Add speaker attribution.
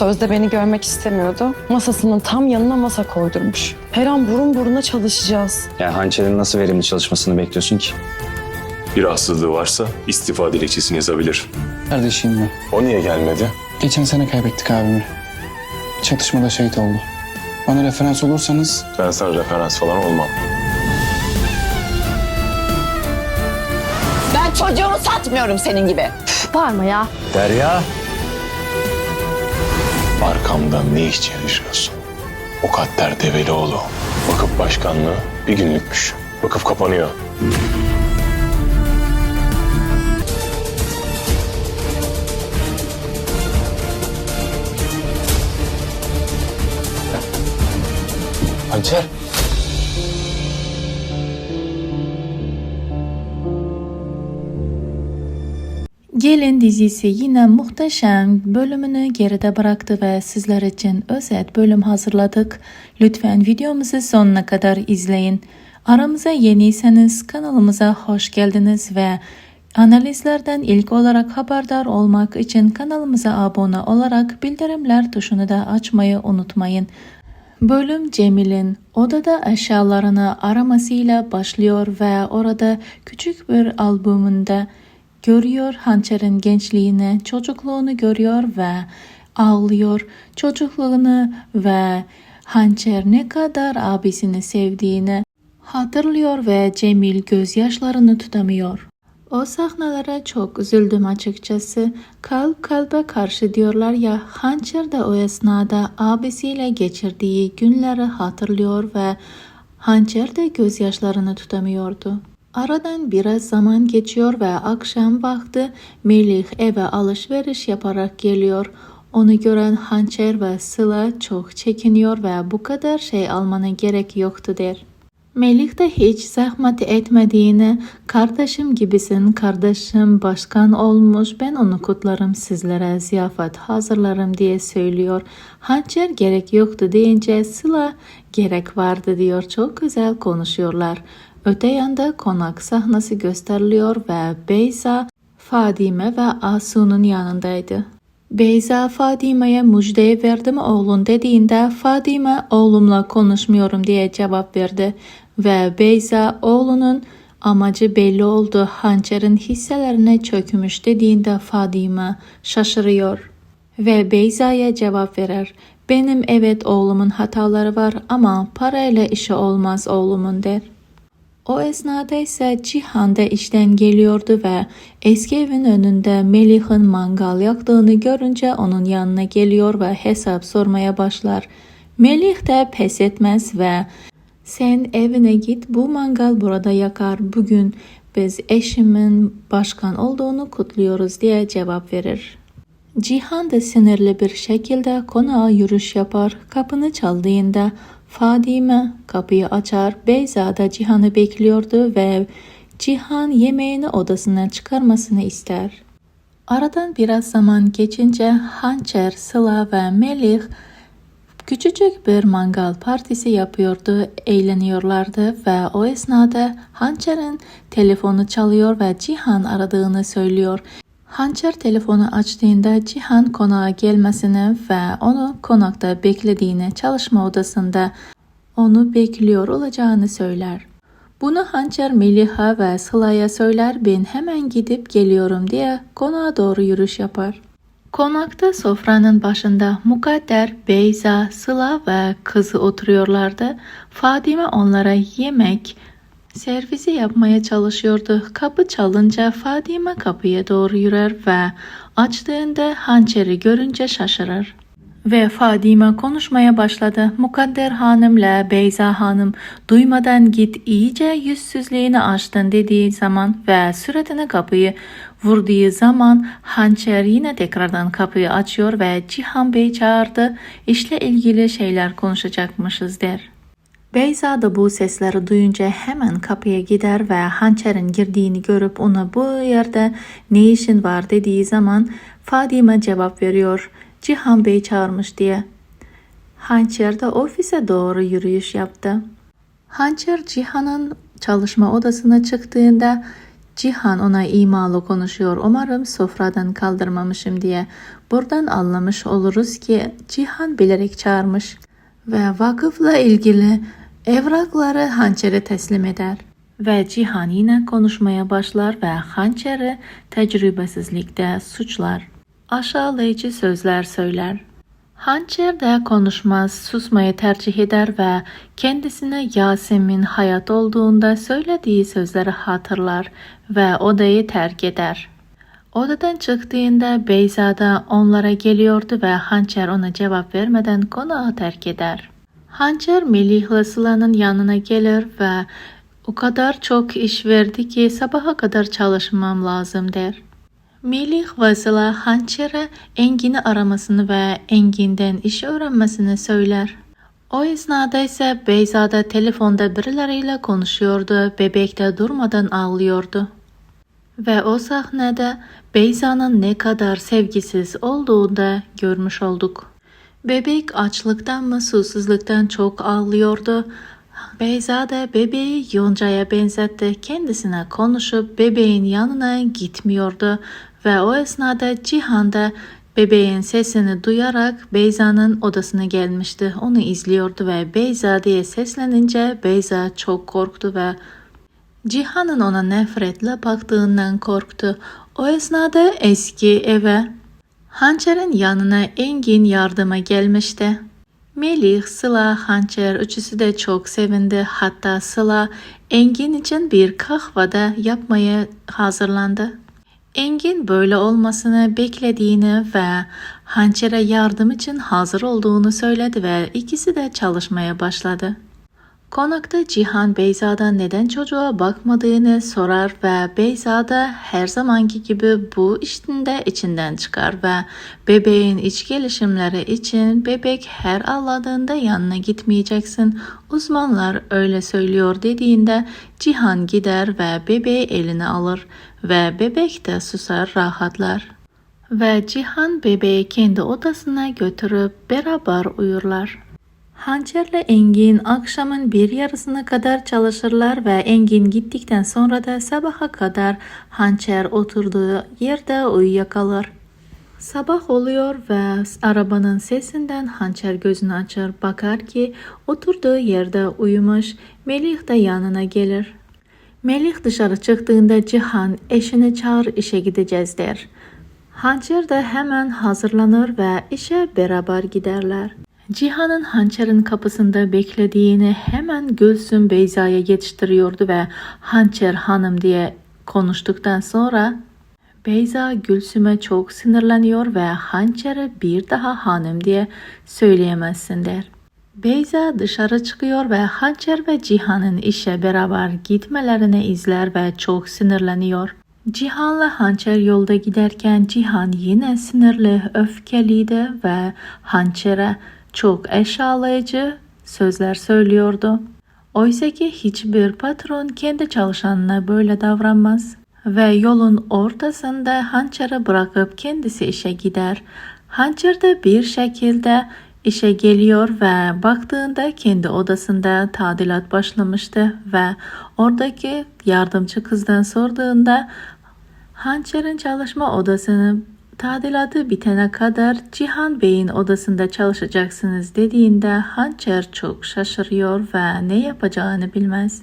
Speaker 1: Sözde beni görmek istemiyordu. Masasının tam yanına masa koydurmuş. Her an burun buruna çalışacağız.
Speaker 2: Yani hançerin nasıl verimli çalışmasını bekliyorsun ki?
Speaker 3: Bir rahatsızlığı varsa istifa dilekçesini yazabilir.
Speaker 4: Kardeşim mi?
Speaker 3: O niye gelmedi?
Speaker 4: Geçen sene kaybettik abimi. Çatışmada şehit oldu. Bana referans olursanız
Speaker 3: Ben sana referans falan olmam.
Speaker 5: Ben çocuğumu satmıyorum senin gibi.
Speaker 1: Bağırma ya.
Speaker 3: Derya. Arkamdan ne iş çeviriyorsun? O Katter Develioğlu. Vakıf başkanlığı bir günlükmüş. Vakıf kapanıyor.
Speaker 4: Hançer.
Speaker 6: Gelin dizisi yine muhteşem bölümünü geride bıraktı ve sizler için özet bölüm hazırladık. Lütfen videomuzu sonuna kadar izleyin. Aramıza yeniyseniz kanalımıza hoş geldiniz ve analizlerden ilk olarak haberdar olmak için kanalımıza abone olarak bildirimler tuşunu da açmayı unutmayın. Bölüm Cemil'in odada eşyalarını aramasıyla başlıyor ve orada küçük bir albümünde görüyor hançerin gençliğini, çocukluğunu görüyor ve ağlıyor. Çocukluğunu ve hançer ne kadar abisini sevdiğini hatırlıyor ve Cemil gözyaşlarını tutamıyor. O sahnelere çok üzüldüm açıkçası. Kalp kalbe karşı diyorlar ya Hançer de o esnada abisiyle geçirdiği günleri hatırlıyor ve Hançer de gözyaşlarını tutamıyordu. Aradan biraz zaman geçiyor ve akşam vakti Melih eve alışveriş yaparak geliyor. Onu gören Hançer ve Sıla çok çekiniyor ve bu kadar şey almana gerek yoktu der. Melih de hiç zahmet etmediğini, kardeşim gibisin, kardeşim başkan olmuş, ben onu kutlarım sizlere ziyafet hazırlarım diye söylüyor. Hançer gerek yoktu deyince Sıla gerek vardı diyor. Çok güzel konuşuyorlar. Öte yanda konak sahnesi gösteriliyor ve Beyza, Fadime ve Asu'nun yanındaydı. Beyza Fadime'ye müjdeyi verdim oğlun dediğinde Fadime oğlumla konuşmuyorum diye cevap verdi ve Beyza oğlunun amacı belli oldu hançerin hisselerine çökmüş dediğinde Fadime şaşırıyor ve Beyza'ya cevap verir. Benim evet oğlumun hataları var ama parayla işi olmaz oğlumun der. O esnada ise Cihan da işten geliyordu ve eski evin önünde Melih'in mangal yaktığını görünce onun yanına geliyor ve hesap sormaya başlar. Melih de pes etmez ve sen evine git bu mangal burada yakar bugün biz eşimin başkan olduğunu kutluyoruz diye cevap verir. Cihan da sinirli bir şekilde konağa yürüyüş yapar. Kapını çaldığında Fadime kapıyı açar. Beyza da Cihan'ı bekliyordu ve Cihan yemeğini odasına çıkarmasını ister. Aradan biraz zaman geçince Hançer, Sıla ve Melih küçücük bir mangal partisi yapıyordu, eğleniyorlardı ve o esnada Hançer'in telefonu çalıyor ve Cihan aradığını söylüyor. Hançer telefonu açtığında Cihan konağa gelmesini ve onu konakta beklediğini çalışma odasında onu bekliyor olacağını söyler. Bunu Hançer Meliha ve Sıla'ya söyler ben hemen gidip geliyorum diye konağa doğru yürüyüş yapar. Konakta sofranın başında Mukadder, Beyza, Sıla ve kızı oturuyorlardı. Fadime onlara yemek, Servisi yapmaya çalışıyordu. Kapı çalınca Fadime kapıya doğru yürür ve açtığında hançeri görünce şaşırır. Ve Fadime konuşmaya başladı. Mukadder Hanım'la Beyza Hanım duymadan git iyice yüzsüzlüğünü açtın dediği zaman ve suratına kapıyı vurduğu zaman hançer yine tekrardan kapıyı açıyor ve Cihan Bey çağırdı. İşle ilgili şeyler konuşacakmışız der. Beyza da bu sesleri duyunca hemen kapıya gider ve hançerin girdiğini görüp ona bu yerde ne işin var dediği zaman Fadime cevap veriyor. Cihan Bey çağırmış diye. Hançer de ofise doğru yürüyüş yaptı. Hançer Cihan'ın çalışma odasına çıktığında Cihan ona imalı konuşuyor. Umarım sofradan kaldırmamışım diye. Buradan anlamış oluruz ki Cihan bilerek çağırmış ve vakıfla ilgili evrakları hançere teslim eder. Ve Cihan yine konuşmaya başlar ve hançeri tecrübesizlikte suçlar. Aşağılayıcı sözler söyler. Hançer de konuşmaz, susmayı tercih eder ve kendisine Yasemin hayat olduğunda söylediği sözleri hatırlar ve odayı terk eder. Odadan çıktığında Beyza da onlara geliyordu ve Hançer ona cevap vermeden konağı terk eder. Hançer Melih'le Sıla'nın yanına gelir ve o kadar çok iş verdi ki sabaha kadar çalışmam lazım der. Melih ve Sıla Hançer'e Engin'i aramasını ve Engin'den iş öğrenmesini söyler. O esnada ise Beyza da telefonda birileriyle konuşuyordu, bebek de durmadan ağlıyordu. Ve o sahnede Beyza'nın ne kadar sevgisiz olduğunu da görmüş olduk. Bebek açlıktan mı susuzluktan çok ağlıyordu. Beyza da bebeği Yonca'ya benzetti. Kendisine konuşup bebeğin yanına gitmiyordu. Ve o esnada Cihan da bebeğin sesini duyarak Beyza'nın odasına gelmişti. Onu izliyordu ve Beyza diye seslenince Beyza çok korktu ve Cihan'ın ona nefretle baktığından korktu. O esnada eski eve Hançer'in yanına Engin yardıma gelmişti. Melih, Sıla, Hançer üçüsü de çok sevindi. Hatta Sıla Engin için bir kahve de yapmaya hazırlandı. Engin böyle olmasını beklediğini ve Hançer'e yardım için hazır olduğunu söyledi ve ikisi de çalışmaya başladı. Konakta Cihan Beyza'dan neden çocuğa bakmadığını sorar ve Beyza da her zamanki gibi bu işin de içinden çıkar ve bebeğin iç gelişimleri için bebek her ağladığında yanına gitmeyeceksin. Uzmanlar öyle söylüyor dediğinde Cihan gider ve bebeği eline alır ve bebek de susar rahatlar. Ve Cihan bebeği kendi odasına götürüp beraber uyurlar. Hançerle Engin akşamın bir yarısına kadar çalışırlar ve Engin gittikten sonra da sabaha kadar Hançer oturduğu yerde uyuyakalır. Sabah oluyor ve arabanın sesinden Hançer gözünü açar bakar ki oturduğu yerde uyumuş Melih de yanına gelir. Melih dışarı çıktığında Cihan eşini çağır işe gideceğiz der. Hançer de hemen hazırlanır ve işe beraber giderler. Cihan'ın hançerin kapısında beklediğini hemen Gülsüm Beyza'ya yetiştiriyordu ve hançer hanım diye konuştuktan sonra Beyza Gülsüm'e çok sinirleniyor ve hançere bir daha hanım diye söyleyemezsin der. Beyza dışarı çıkıyor ve Hançer ve Cihan'ın işe beraber gitmelerini izler ve çok sinirleniyor. Cihan'la Hançer yolda giderken Cihan yine sinirli, öfkeliydi ve Hançer'e çok eşyalayıcı sözler söylüyordu. Oysa ki hiçbir patron kendi çalışanına böyle davranmaz. Ve yolun ortasında hançeri bırakıp kendisi işe gider. Hançer de bir şekilde işe geliyor ve baktığında kendi odasında tadilat başlamıştı ve oradaki yardımcı kızdan sorduğunda Hançer'in çalışma odasını tadilatı bitene kadar Cihan Bey'in odasında çalışacaksınız dediğinde Hançer çok şaşırıyor ve ne yapacağını bilmez.